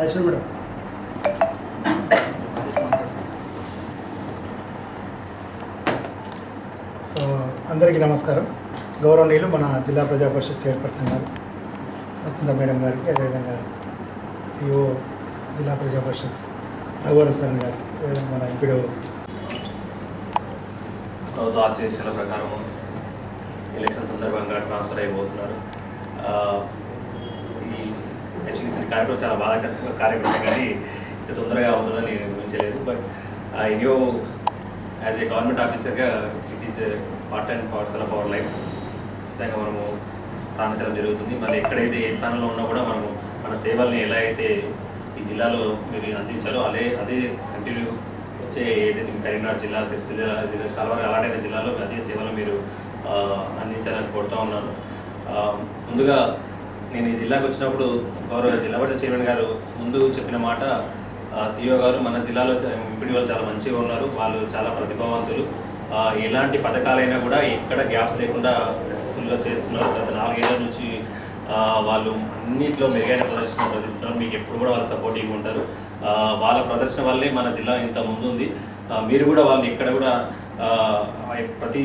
Rajeshwari madam. So అందరికీ నమస్కారం. గౌరవనీయులు మన జిల్లా ప్రజా పరిషత్ చైర్పర్సన్ గారు వసంత మేడం గారికి అదేవిధంగా సిఓ జిల్లా ప్రజా పరిషత్ రఘువర సార్ గారికి అదేవిధంగా మన ఎంపీడో ప్రభుత్వ ఆదేశాల ప్రకారం ఎలక్షన్ సందర్భంగా ట్రాన్స్ఫర్ అయిపోతున్నారు. కార్యక్రమం చాలా బాధాకరమైన కార్యక్రమం కానీ ఇంత తొందరగా అవుతుందని నేను ఊహించలేదు. But I knew as a government ఆఫీసర్గా it is part and parcel of our life ఖచ్చితంగా మనము స్థానించడం జరుగుతుంది. మళ్ళీ ఎక్కడైతే ఏ స్థానంలో ఉన్నా కూడా మనము మన సేవల్ని ఎలా అయితే ఈ జిల్లాలో మీరు అందించాలో అదే అదే కంటిన్యూ వచ్చే ఏదైతే కరీంనగర్ జిల్లా సిరిసిల్ల జిల్లా చాలా వరకు అలాంటి జిల్లాలో అదే సేవలు మీరు అందించాలని కోరుతా ఉన్నాను. ముందుగా నేను ఈ జిల్లాకు వచ్చినప్పుడు గౌరవ జిల్లా పరిషత్ చైర్మన్ గారు ముందు చెప్పిన మాట సిఇఓ గారు మన జిల్లాలో ఎంపీడీ వాళ్ళు చాలా మంచిగా ఉన్నారు వాళ్ళు చాలా ప్రతిభావంతులు. ఎలాంటి పథకాలైనా కూడా ఎక్కడ గ్యాప్స్ లేకుండా సక్సెస్ఫుల్గా చేస్తున్నారు. గత నాలుగేళ్ళ నుంచి వాళ్ళు అన్నింటిలో మెరుగైన ప్రదర్శన ప్రదర్శిస్తున్నారు. మీకు ఎప్పుడు కూడా వాళ్ళు సపోర్టింగ్ ఉంటారు వాళ్ళ ప్రదర్శన వల్లే మన జిల్లా ఇంత ముందుంది. మీరు కూడా వాళ్ళని ఎక్కడ కూడా ఆ, ప్రతి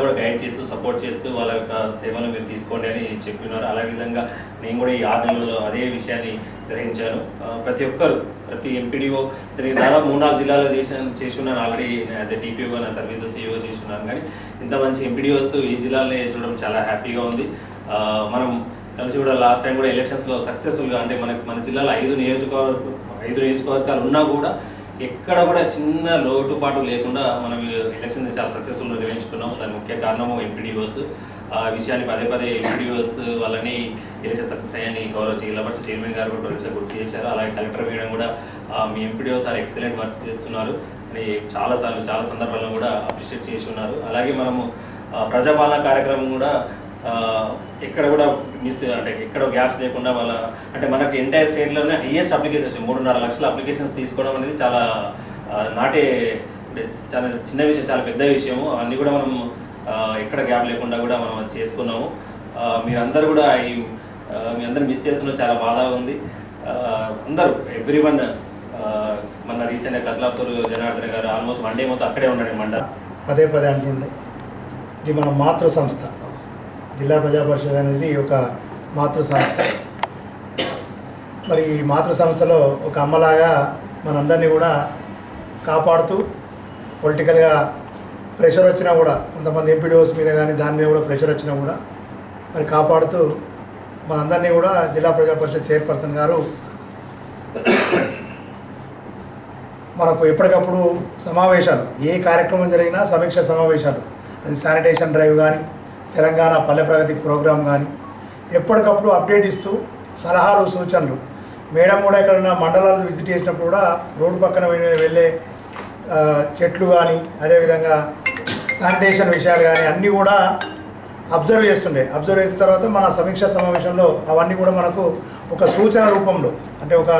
కూడా గైడ్ చేస్తూ సపోర్ట్ చేస్తూ వాళ్ళ యొక్క సేవలు మీరు తీసుకోండి అని చెప్పినారు అలా విధంగా నేను కూడా ఈ ఆరు నెలల్లో అదే విషయాన్ని గ్రహించాను. ప్రతి ఒక్కరు ప్రతి ఎంపీడీఓ దీనికి దాదాపు మూడు నాలుగు జిల్లాలో చేసాను చేసి ఉన్నాను ఆల్రెడీ యాజ్ ఎ టీపీఓ నా సర్వీస్లో సీఈఓ చేసి ఉన్నాను. కానీ ఇంత మంచి ఎంపీడీఓస్ ఈ జిల్లాలో చూడడం చాలా హ్యాపీగా ఉంది. మనం కలిసి కూడా లాస్ట్ టైం కూడా ఎలక్షన్స్లో సక్సెస్ఫుల్గా అంటే మనకి మన జిల్లాలో ఐదు నియోజకవర్గ ఐదు నియోజకవర్గాలు ఉన్నా కూడా ఎక్కడ కూడా చిన్న లోటుపాటు లేకుండా మనం ఎలక్షన్ చాలా సక్సెస్ఫుల్గా నిర్వహించుకున్నాం దాని ముఖ్య కారణము ఎంపీడీఓస్. ఆ విషయాన్ని పదే పదే ఎంపీడీఓస్ వాళ్ళని ఎలక్షన్ సక్సెస్ అయ్యని గౌరవ జిల్లా చైర్మన్ గారు కూడా గుర్తు చేశారు. అలాగే కలెక్టర్ వేయడం కూడా మీ ఎంపీడీఓస్ ఆర్ ఎక్సలెంట్ వర్క్ చేస్తున్నారు. అని చాలాసార్లు చాలా సందర్భాల్లో కూడా అప్రిషియేట్ చేసి ఉన్నారు. అలాగే మనము ప్రజాపాలన కార్యక్రమం కూడా ఎక్కడ కూడా మిస్ అంటే ఎక్కడ గ్యాప్స్ లేకుండా వాళ్ళ అంటే మనకి ఎంటైర్ స్టేట్లోనే హైయెస్ట్ అప్లికేషన్స్ మూడున్నర లక్షల అప్లికేషన్స్ తీసుకోవడం అనేది చాలా నాటే అంటే చాలా చిన్న విషయం చాలా పెద్ద విషయము. అన్నీ కూడా మనం ఎక్కడ గ్యాప్ లేకుండా కూడా మనం చేసుకున్నాము. మీరందరూ కూడా ఈ మీ అందరు మిస్ చేస్తున్న చాలా బాధ ఉంది. అందరూ ఎవ్రీ వన్ మన రీసెంట్గా కదలాపూర్ జనార్దన్ గారు ఆల్మోస్ట్ వన్ డే మొత్తం అక్కడే ఉండండి మండ. పదే పదే అంటుండే ఇది మన మాతృ సంస్థ. జిల్లా ప్రజా పరిషత్ అనేది ఒక మాతృ సంస్థ మరి ఈ మాతృ సంస్థలో ఒక అమ్మలాగా మనందరినీ కూడా కాపాడుతూ పొలిటికల్గా ప్రెషర్ వచ్చినా కూడా కొంతమంది ఎంపీడీఓస్ మీద కానీ దాని మీద కూడా ప్రెషర్ వచ్చినా కూడా మరి కాపాడుతూ మనందరినీ కూడా జిల్లా ప్రజా పరిషత్ చైర్పర్సన్ గారు మనకు ఎప్పటికప్పుడు సమావేశాలు ఏ కార్యక్రమం జరిగినా సమీక్ష సమావేశాలు. అది శానిటేషన్ డ్రైవ్ కానీ తెలంగాణ పల్లె ప్రగతి ప్రోగ్రాం కానీ ఎప్పటికప్పుడు అప్డేట్ ఇస్తూ సలహాలు సూచనలు. మేడం కూడా ఎక్కడన్నా మండలాలు విజిట్ చేసినప్పుడు కూడా రోడ్డు పక్కన వెళ్ళే చెట్లు కానీ అదేవిధంగా శానిటేషన్ విషయాలు కానీ అన్నీ కూడా అబ్జర్వ్ చేస్తుండే. అబ్జర్వ్ చేసిన తర్వాత మన సమీక్ష సమావేశంలో అవన్నీ కూడా మనకు ఒక సూచన రూపంలో అంటే ఒక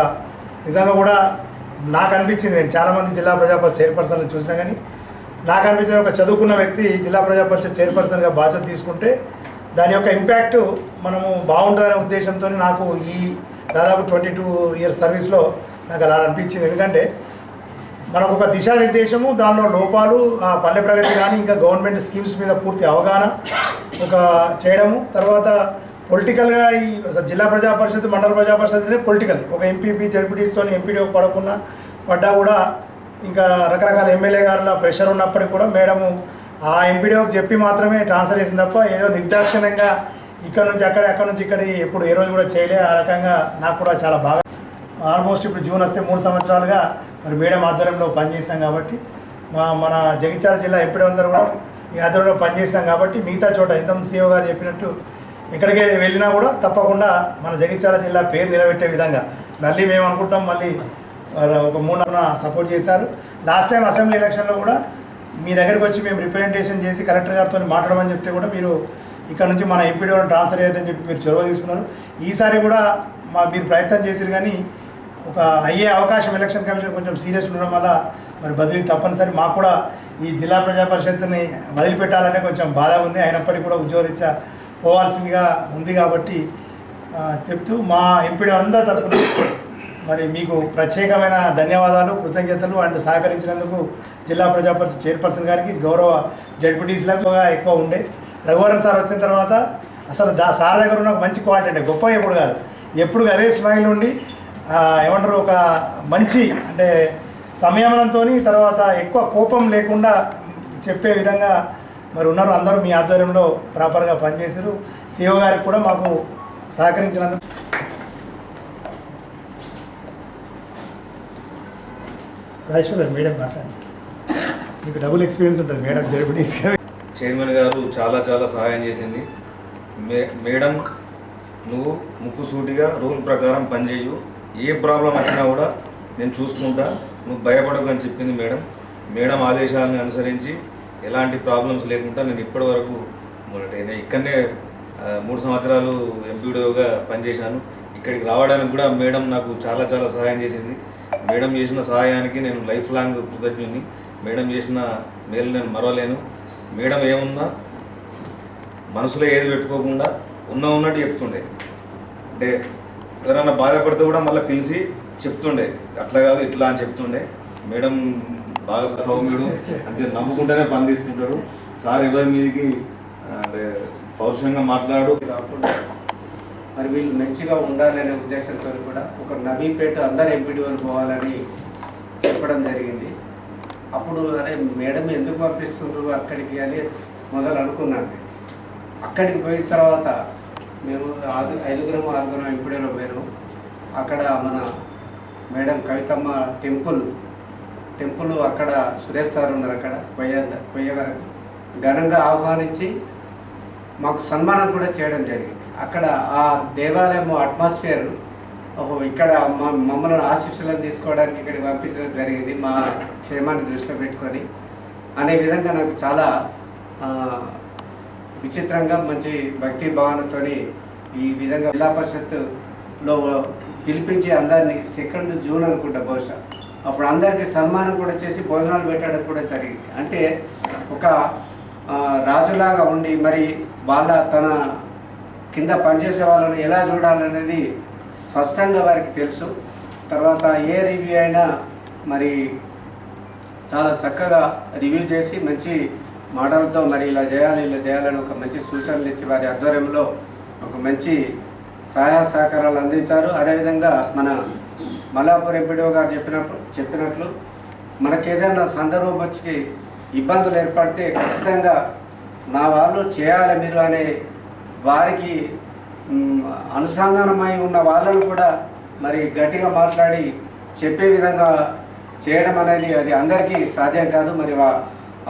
నిజంగా కూడా నాకు అనిపించింది. నేను చాలామంది జిల్లా ప్రజా చైర్పర్సన్లు చూసినా కానీ నాకు అనిపించిన ఒక చదువుకున్న వ్యక్తి జిల్లా ప్రజా పరిషత్ చైర్పర్సన్గా బాధ్యత తీసుకుంటే దాని యొక్క ఇంపాక్ట్ మనము బాగుంటుందనే ఉద్దేశంతో నాకు ఈ దాదాపు ట్వంటీ టూ ఇయర్స్ సర్వీస్లో నాకు అలా అనిపించింది. ఎందుకంటే మనకు ఒక దిశానిర్దేశము దానిలో లోపాలు ఆ పల్లె ప్రగతి కానీ ఇంకా గవర్నమెంట్ స్కీమ్స్ మీద పూర్తి అవగాహన ఒక చేయడము తర్వాత పొలిటికల్గా ఈ జిల్లా ప్రజా పరిషత్ మండల ప్రజా పరిషత్ పొలిటికల్. ఒక ఎంపీపీ జడ్పీటీస్తో ఎంపీడీ పడకుండా పడ్డా కూడా ఇంకా రకరకాల ఎమ్మెల్యే గారుల ప్రెషర్ ఉన్నప్పటికీ కూడా మేడము ఆ ఎంపీడీఓకి చెప్పి మాత్రమే ట్రాన్స్ఫర్ చేసింది తప్ప ఏదో నిర్దాక్షిణ్యంగా ఇక్కడ నుంచి అక్కడ అక్కడ నుంచి ఇక్కడ ఎప్పుడు ఏ రోజు కూడా చేయలే. ఆ రకంగా నాకు కూడా చాలా బాగా ఆల్మోస్ట్ ఇప్పుడు జూన్ వస్తే మూడు సంవత్సరాలుగా మరి మేడం ఆధ్వర్యంలో పనిచేసినాం కాబట్టి మా మన జగిత్యాల జిల్లా ఎంపీడీ అందరూ కూడా ఈ ఆధ్వర్యంలో పనిచేసినాం కాబట్టి మిగతా చోట ఇంత సీఓ గారు చెప్పినట్టు ఎక్కడికి వెళ్ళినా కూడా తప్పకుండా మన జగిత్యాల జిల్లా పేరు నిలబెట్టే విధంగా. మళ్ళీ మేము అనుకుంటాం మళ్ళీ ఒక మూడు సపోర్ట్ చేశారు. లాస్ట్ టైం అసెంబ్లీ ఎలక్షన్లో కూడా మీ దగ్గరికి వచ్చి మేము రిప్రజెంటేషన్ చేసి కలెక్టర్ గారితో మాట్లాడమని చెప్తే కూడా మీరు ఇక్కడ నుంచి మన ఎంపీడీ ట్రాన్స్ఫర్ అయ్యేదని చెప్పి మీరు చొరవ తీసుకున్నారు. ఈసారి కూడా మా మీరు ప్రయత్నం చేసిరు కానీ ఒక అయ్యే అవకాశం ఎలక్షన్ కమిషన్ కొంచెం సీరియస్ ఉండడం వల్ల మరి బదిలీ తప్పనిసరి. మాకు కూడా ఈ జిల్లా ప్రజా పరిషత్ని వదిలిపెట్టాలంటే కొంచెం బాధ ఉంది. అయినప్పటికీ కూడా ఉద్యోగరీత్యా పోవాల్సిందిగా ఉంది కాబట్టి చెప్తూ మా ఎంపీడీ అందరి తరఫున మరి మీకు ప్రత్యేకమైన ధన్యవాదాలు కృతజ్ఞతలు అండ్ సహకరించినందుకు జిల్లా ప్రజాపరిషత్ చైర్పర్సన్ గారికి గౌరవ జడ్పీటీసీలకు ఎక్కువ ఉండే. రఘువరన్ సార్ వచ్చిన తర్వాత అసలు దా సార్ దగ్గర ఉన్న మంచి క్వాలిటీ అంటే గొప్ప ఎప్పుడు కాదు. ఎప్పుడు అదే స్మైల్ ఉండి ఏమంటారు ఒక మంచి అంటే సంయమనంతో తర్వాత ఎక్కువ కోపం లేకుండా చెప్పే విధంగా మరి ఉన్నారు. అందరూ మీ ఆధ్వర్యంలో ప్రాపర్గా పనిచేశారు. సీఓ గారికి కూడా మాకు సహకరించినందుకు రాజేశ్వర్ మేడం మాట్లాడండి మీకు డబుల్ ఎక్స్పీరియన్స్ ఉంటుంది మేడం జడ్పీటీసీ చైర్మన్ గారు చాలా చాలా సహాయం చేసింది. మే మేడం నువ్వు ముక్కు సూటిగా రూల్ ప్రకారం పనిచేయు. ఏ ప్రాబ్లం వచ్చినా కూడా నేను చూసుకుంటా. నువ్వు భయపడకు అని చెప్పింది మేడం మేడం ఆదేశాలను అనుసరించి ఎలాంటి ప్రాబ్లమ్స్ లేకుండా నేను ఇప్పటి వరకు నేను ఇక్కడనే మూడు సంవత్సరాలు ఎంపీడీఓగా పనిచేశాను. ఇక్కడికి రావడానికి కూడా మేడం నాకు చాలా చాలా సహాయం చేసింది. మేడం చేసిన సహాయానికి నేను లైఫ్ లాంగ్ కృతజ్ఞుని మేడం చేసిన మేలు నేను మరవలేను. మేడం ఏమున్నా మనసులో ఏది పెట్టుకోకుండా ఉన్న ఉన్నట్టు చెప్తుండే. అంటే ఎవరైనా బాధపడితే కూడా మళ్ళీ పిలిచి చెప్తుండే. అట్లా కాదు ఇట్లా అని చెప్తుండే. మేడం బాగా సౌమ్యుడు అంటే నమ్ముకుంటేనే పని తీసుకుంటాడు. సార్ ఎవరి మీదకి అంటే పౌరుషంగా మాట్లాడు. కాకుండా మరి వీళ్ళు మంచిగా ఉండాలనే ఉద్దేశంతో కూడా ఒక నవీపేట అందరు ఎంపీడీఓలు పోవాలని చెప్పడం జరిగింది. అప్పుడు అరే మేడం ఎందుకు పంపిస్తుండ్రు అక్కడికి అని మొదలు అనుకున్నాను. అక్కడికి పోయిన తర్వాత మేము ఆరు ఐదుగురం ఆరుగురం ఎంపీడీలో పోయాము అక్కడ మన మేడం కవితమ్మ టెంపుల్ టెంపుల్ అక్కడ సురేష్ సార్ ఉన్నారు అక్కడ పొయ్య పోయే ఘనంగా ఆహ్వానించి మాకు సన్మానం కూడా చేయడం జరిగింది. అక్కడ ఆ దేవాలయం అట్మాస్ఫియర్ ఓహో ఇక్కడ మా- మమ్మల్ని ఆశీస్సులను తీసుకోవడానికి ఇక్కడికి పంపించడం జరిగింది మా క్షేమాన్ని దృష్టిలో పెట్టుకొని. అనే విధంగా నాకు చాలా విచిత్రంగా మంచి భక్తి భావనతో ఈ విధంగా జిల్లా పరిషత్లో పిలిపించి అందరినీ సెకండ్ జూన్ అనుకుంటా బహుశా. అప్పుడు అందరికీ సన్మానం కూడా చేసి భోజనాలు పెట్టడం కూడా జరిగింది. అంటే ఒక రాజులాగా ఉండి మరి వాళ్ళ తన కింద పనిచేసే వాళ్ళని ఎలా చూడాలనేది స్పష్టంగా వారికి తెలుసు. తర్వాత ఏ రివ్యూ అయినా మరి చాలా చక్కగా రివ్యూ చేసి మంచి మోడల్తో మరి ఇలా చేయాలి ఇలా చేయాలని ఒక మంచి సూచనలు ఇచ్చి వారి ఆధ్వర్యంలో ఒక మంచి సహాయ సహకారాలు అందించారు. అదేవిధంగా మన మల్లాపూర్ ఎంపీడీఓ గారు చెప్పినప్పుడు చెప్పినట్లు మనకి ఏదైనా సందర్భం వచ్చి ఇబ్బందులు ఏర్పడితే ఖచ్చితంగా నా వాళ్ళు చేయాలి మీరు అనే వారికి అనుసంధానమై ఉన్న వాళ్ళను కూడా మరి గట్టిగా మాట్లాడి చెప్పే విధంగా చేయడం అనేది అది అందరికీ సాధ్యం కాదు. మరి వా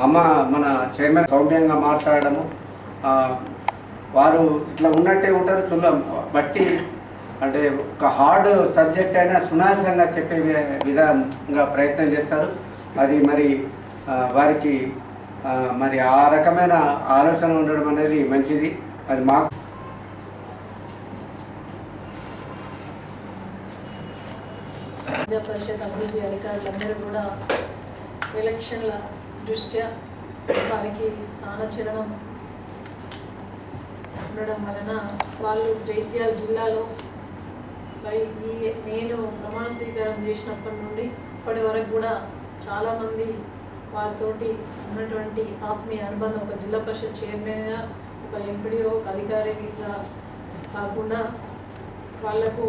అమ్మ మన చైర్మన్ సౌమ్యంగా మాట్లాడము వారు ఇట్లా ఉన్నట్టే ఉంటారు చుల్ల. బట్టి అంటే ఒక హార్డ్ సబ్జెక్ట్ అయినా సునాయాసంగా చెప్పే వి- విధంగా ప్రయత్నం చేస్తారు. అది మరి వారికి మరి ఆ రకమైన ఆలోచన ఉండడం అనేది మంచిది. అది మాకు పరిషత్ అభివృద్ధి అధికారులందరూ కూడా ఎలక్షన్ల దృష్ట్యా వారికి స్థానచలనం ఉండడం వలన వాళ్ళు జైత్యాల జిల్లాలో మరి ఈ నేను ప్రమాణ స్వీకారం చేసినప్పటి నుండి ఇప్పటి వరకు కూడా చాలామంది వారితోటి ఉన్నటువంటి ఆత్మీయ అనుబంధం ఒక జిల్లా పరిషత్ చైర్మన్గా ఒక ఎంపీడీఓ ఒక అధికారిగా కాకుండా వాళ్ళకు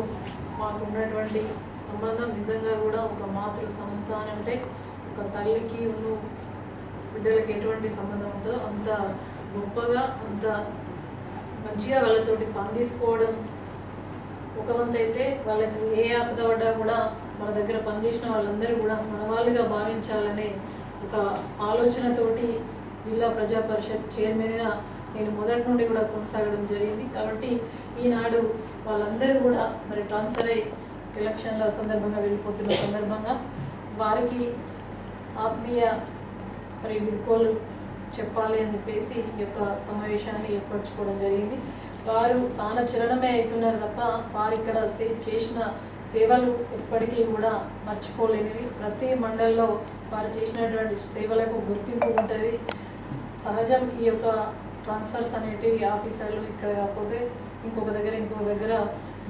మాకు ఉన్నటువంటి సంబంధం నిజంగా కూడా ఒక మాతృ సంస్థ అని అంటే ఒక తల్లికి ఉన్న బిడ్డలకి ఎటువంటి సంబంధం ఉందో అంత గొప్పగా అంత మంచిగా వాళ్ళతోటి పనితీసుకోవడం ఒక వంతు అయితే వాళ్ళకి ఏ ఆపద పడ్డా కూడా మన దగ్గర పనిచేసిన వాళ్ళందరూ కూడా మన వాళ్ళుగా భావించాలనే ఒక ఆలోచనతోటి జిల్లా ప్రజా పరిషత్ చైర్మన్గా నేను మొదటి నుండి కూడా కొనసాగడం జరిగింది. కాబట్టి ఈనాడు వాళ్ళందరూ కూడా మరి ట్రాన్స్ఫర్ అయ్యి ఎలక్షన్ల సందర్భంగా వెళ్ళిపోతున్న సందర్భంగా వారికి ఆత్మీయ మరి విడుకోలు చెప్పాలి అని చెప్పేసి ఈ యొక్క సమావేశాన్ని ఏర్పరచుకోవడం జరిగింది. వారు స్థాన చలనమే అవుతున్నారు తప్ప వారు ఇక్కడ సే- చేసిన సేవలు ఎప్పటికీ కూడా మర్చిపోలేనివి. ప్రతి మండల్లో వారు చేసినటువంటి సేవలకు గుర్తింపు ఉంటుంది. సహజం ఈ యొక్క ట్రాన్స్ఫర్స్ అనేటివి ఆఫీసర్లు ఇక్కడ కాకపోతే ఇంకొక దగ్గర ఇంకొక దగ్గర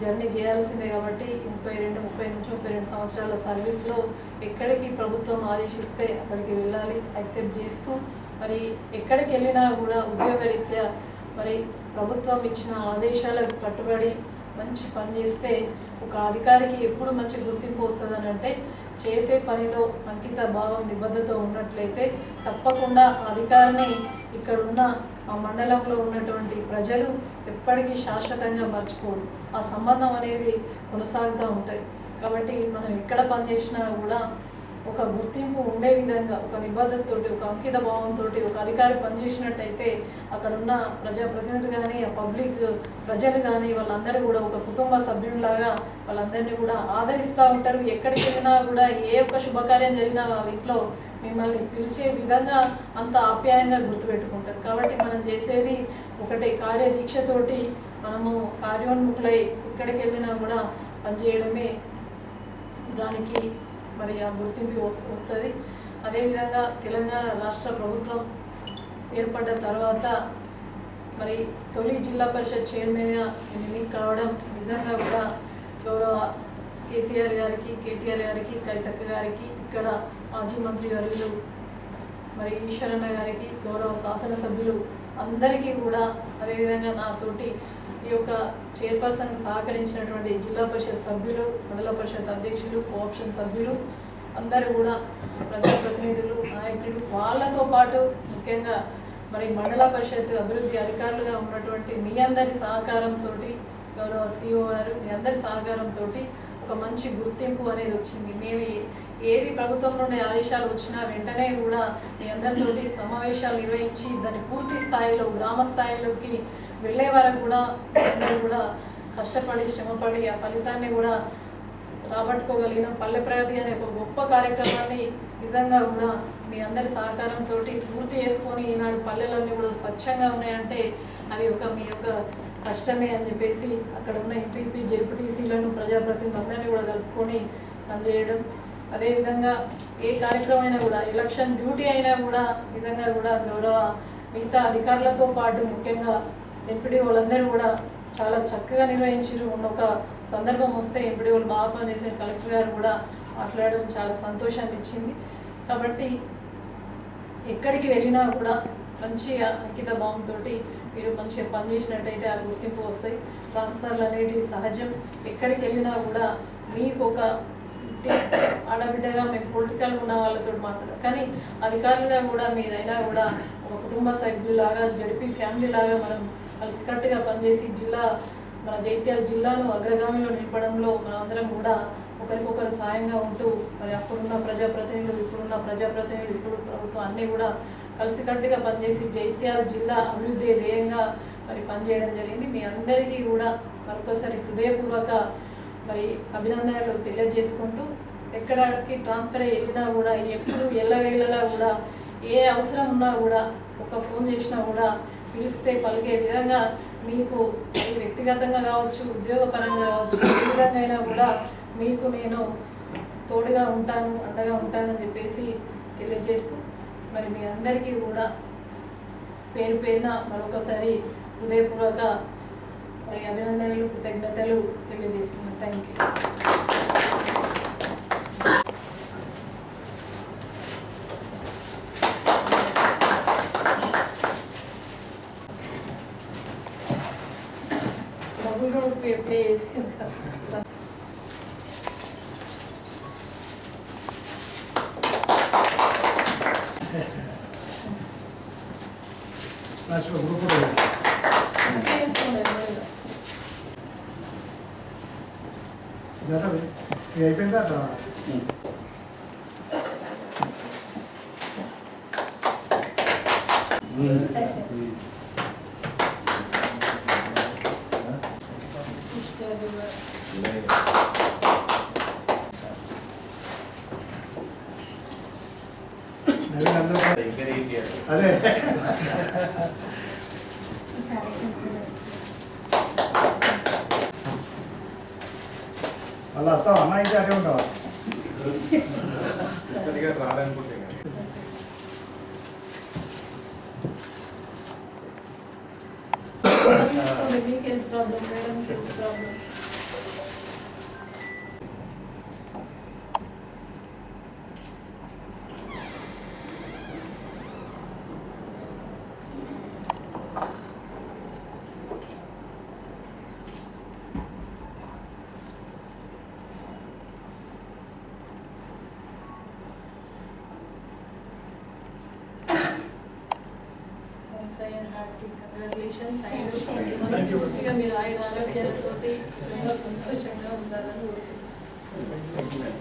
జర్నీ చేయాల్సిందే కాబట్టి ముప్పై రెండు ముప్పై నుంచి ముప్పై రెండు సంవత్సరాల సర్వీస్లో ఎక్కడికి ప్రభుత్వం ఆదేశిస్తే అక్కడికి వెళ్ళాలి యాక్సెప్ట్ చేస్తూ మరి ఎక్కడికి వెళ్ళినా కూడా ఉద్యోగరీత్యా మరి ప్రభుత్వం ఇచ్చిన ఆదేశాలకు కట్టుబడి మంచి పని చేస్తే ఒక అధికారికి ఎప్పుడు మంచి గుర్తింపు వస్తుందని అంటే చేసే పనిలో అంకిత భావం నిబద్ధత ఉన్నట్లయితే తప్పకుండా అధికారిని ఇక్కడ ఉన్న ఆ మండలంలో ఉన్నటువంటి ప్రజలు ఎప్పటికీ శాశ్వతంగా మర్చిపోరు. ఆ సంబంధం అనేది కొనసాగుతూ ఉంటుంది. కాబట్టి మనం ఎక్కడ పనిచేసినా కూడా ఒక గుర్తింపు ఉండే విధంగా ఒక నిబద్ధతతోటి ఒక అంకిత భావంతో ఒక అధికారి పనిచేసినట్టయితే అక్కడ ఉన్న ప్రజాప్రతినిధులు కానీ ఆ పబ్లిక్ ప్రజలు కానీ వాళ్ళందరూ కూడా ఒక కుటుంబ సభ్యునిలాగా వాళ్ళందరినీ కూడా ఆదరిస్తూ ఉంటారు. ఎక్కడికి వెళ్ళినా కూడా ఏ ఒక్క శుభకార్యం జరిగినా వాళ్ళ ఇంట్లో మిమ్మల్ని పిలిచే విధంగా అంత ఆప్యాయంగా గుర్తుపెట్టుకుంటారు. కాబట్టి మనం చేసేది ఒకటే కార్యదీక్షతోటి మనము కార్యోన్ముఖులై ఎక్కడికి వెళ్ళినా కూడా పనిచేయడమే దానికి మరి ఆ గుర్తింపు వస్తు వస్తుంది. అదేవిధంగా తెలంగాణ రాష్ట్ర ప్రభుత్వం ఏర్పడ్డ తర్వాత మరి తొలి జిల్లా పరిషత్ చైర్మన్గా ఎన్నిక కావడం నిజంగా కూడా గౌరవ కేసీఆర్ గారికి కేటీఆర్ గారికి కైతక్క గారికి ఇక్కడ మాజీ మంత్రి వర్యులు మరి ఈశ్వరన్న గారికి గౌరవ శాసనసభ్యులు అందరికీ కూడా అదేవిధంగా నాతోటి ఈ యొక్క చైర్పర్సన్ సహకరించినటువంటి జిల్లా పరిషత్ సభ్యులు మండల పరిషత్ అధ్యక్షులు కోఆప్షన్ సభ్యులు అందరూ కూడా ప్రజాప్రతినిధులు నాయకులు వాళ్ళతో పాటు ముఖ్యంగా మరి మండల పరిషత్ అభివృద్ధి అధికారులుగా ఉన్నటువంటి మీ అందరి సహకారంతో గౌరవ సిఇఓ గారు మీ అందరి సహకారంతో ఒక మంచి గుర్తింపు అనేది వచ్చింది. మేము ఏది ప్రభుత్వం నుండి ఆదేశాలు వచ్చినా వెంటనే కూడా మీ అందరితోటి సమావేశాలు నిర్వహించి దాన్ని పూర్తి స్థాయిలో గ్రామ స్థాయిలోకి వెళ్ళే వరకు కూడా అందరూ కూడా కష్టపడి శ్రమపడి ఆ ఫలితాన్ని కూడా రాబట్టుకోగలిగిన పల్లె ప్రగతి అనే ఒక గొప్ప కార్యక్రమాన్ని నిజంగా కూడా మీ అందరి సహకారంతో పూర్తి చేసుకొని ఈనాడు పల్లెలన్నీ కూడా స్వచ్ఛంగా ఉన్నాయంటే అది ఒక మీ యొక్క కష్టమే అని చెప్పేసి అక్కడ ఉన్న ఎంపీపీ జెడ్పీటీసీలను ప్రజాప్రతినిధులందరినీ కూడా కలుపుకొని పనిచేయడం అదేవిధంగా ఏ కార్యక్రమం అయినా కూడా ఎలక్షన్ డ్యూటీ అయినా కూడా నిజంగా కూడా గౌరవ మిగతా అధికారులతో పాటు ముఖ్యంగా ఎంపీడీ వాళ్ళందరూ కూడా చాలా చక్కగా నిర్వహించారు మొన్న ఒక సందర్భం వస్తే ఎంపీడీ వాళ్ళు బాగా పనిచేసిన కలెక్టర్ గారు కూడా మాట్లాడడం చాలా సంతోషాన్ని ఇచ్చింది. కాబట్టి ఎక్కడికి వెళ్ళినా కూడా మంచి అంకిత భావంతో మీరు మంచిగా పనిచేసినట్టయితే ఆ గుర్తింపు వస్తాయి. ట్రాన్స్ఫర్లు అనేటివి సహజం. ఎక్కడికి వెళ్ళినా కూడా మీకు ఒక ఇంటి ఆడబిడ్డగా మేము పొలిటికల్ ఉన్న వాళ్ళతో మాట్లాడారు కానీ అధికారులుగా కూడా మీరైనా కూడా ఒక కుటుంబ సభ్యులాగా జడిపి ఫ్యామిలీ లాగా మనం కలిసికట్టుగా పనిచేసి జిల్లా మన జైత్యాల జిల్లాను అగ్రగామిలో నిలపడంలో మనందరం అందరం కూడా ఒకరికొకరు సాయంగా ఉంటూ మరి అప్పుడున్న ప్రజాప్రతినిధులు ఇప్పుడున్న ప్రజాప్రతినిధులు ఇప్పుడు ప్రభుత్వం అన్నీ కూడా కలిసికట్టుగా పనిచేసి జైత్యాల జిల్లా అభివృద్ధి ధ్యేయంగా మరి పనిచేయడం జరిగింది. మీ అందరికీ కూడా మరొకసారి హృదయపూర్వక మరి అభినందనలు తెలియజేసుకుంటూ ఎక్కడికి ట్రాన్స్ఫర్ వెళ్ళినా కూడా ఎప్పుడు ఎల్లవేళలా కూడా ఏ అవసరం ఉన్నా కూడా ఒక ఫోన్ చేసినా కూడా పిలిస్తే పలికే విధంగా మీకు వ్యక్తిగతంగా కావచ్చు ఉద్యోగపరంగా కావచ్చు ఏ విధంగా అయినా కూడా మీకు నేను తోడుగా ఉంటాను అండగా ఉంటానని చెప్పేసి తెలియజేస్తూ మరి మీ అందరికీ కూడా పేరు పేరున మరొకసారి హృదయపూర్వక మరి అభినందనలు కృతజ్ఞతలు తెలియజేస్తున్నాను. Thank you double role play play చేసి లాస్ట్లో గ్రూప్ ఫోటో జరగదు ఇది అయిపోయిందా అట్లా నవీన్ అందరూ అదే మళ్ళీ వస్తావా? అన్న అయితే అదే ఉంటావా? ఆ, తీసుకోండి మీకు ప్రాబ్లం మేడం ప్రాబ్లం know ప్రతి మనస్ఫూర్తిగా మీరు ఆయన ఆరోగ్యాలతో సంతోషంగా ఉండాలని కోరుకుంటున్నాను.